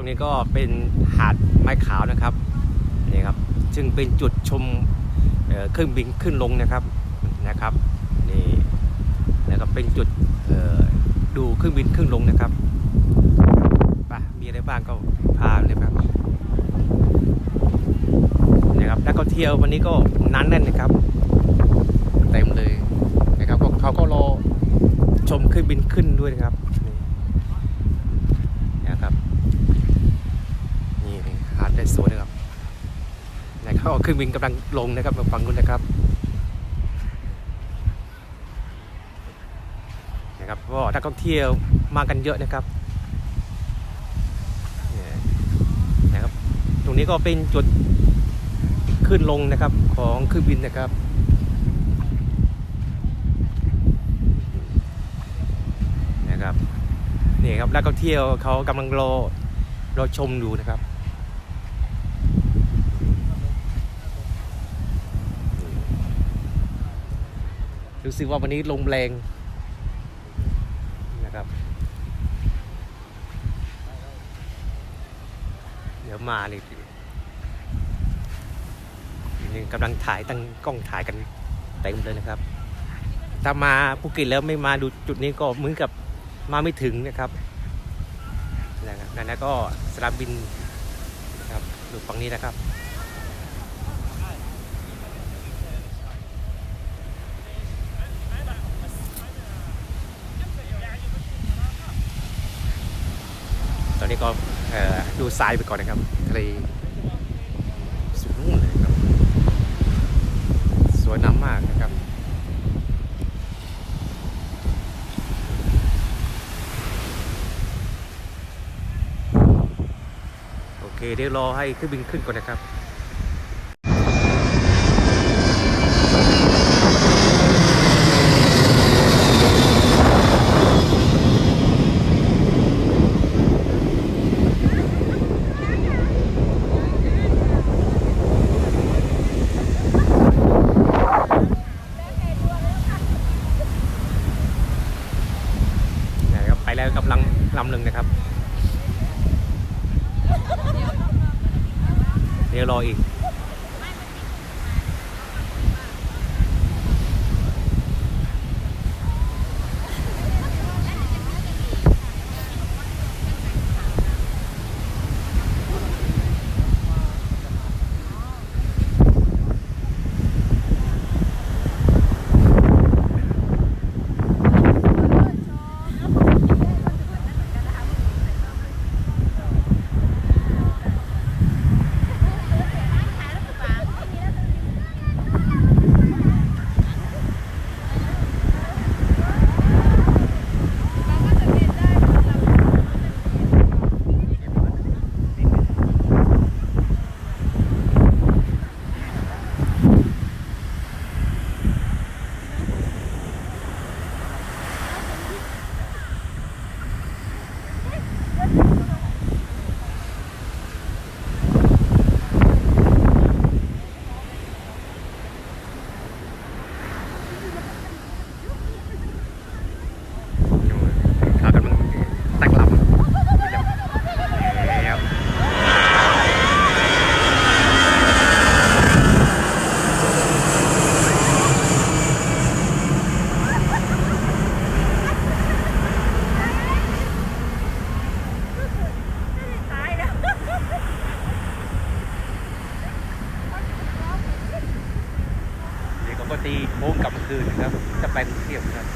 รงนี้ก็เป็นหาดไม้ขาวนะครับนี่ครับซึ่งเป็นจุดชมเเครื่องบินขึ้นลงนะครับนะครับนี่แล้วก็เป็นจุดดูเครื่องบินขึ้นลงนะครับไปมีอะไรบ้างก็พาเลยครับนะครับนักท่องเที่ยววันนี้ก็นั้นแน่นนะครับเต็มเลยนะครับเขาก็รอชมเครื่องบินขึ้นด้วยนะครับนี่นะครับ นี่หาด ได้สวยนะครับนะครับเครื่องบินกำลังลงนะครับมาฟังนู้นนะครับนะครับก็นักท่องเที่ยวมากันเยอะนะครับนี่ยนะครับ ตรงนี้ก็เป็นจุดขึ้นลงนะครับของเครื่องบินนะครับนะครับนี่ครับนักท่องเที่ยวเขากำลังรอรอชมอยู่นะครับ รู้สึกว่าวันนี้ลมแรงนะครับ เดี๋ยวมาเลยนี่กำลังถ่ายตั้งกล้องถ่ายกันเต็มเลยนะครับ ถ้ามาภูเก็ตแล้วไม่มาดูจุดนี้ก็เหมือนกับมาไม่ถึงนะครับนะครับนั่นก็สนามบินนะครับดูฝั่งนี้นะครับ นี้ก็ดูทรายไปก่อนนะครับทะเลสุดนู่นเลยครับ สวยน้ำมากนะครับโอเคเดี๋ยวรอให้เครื่องบินขึ้นก่อนนะครับ แล้วกำลังลำหนึ่งนะครับ เดี๋ยวรออีก โค้งกลับคืนนะครับจะไปกรุงเทพนะครับ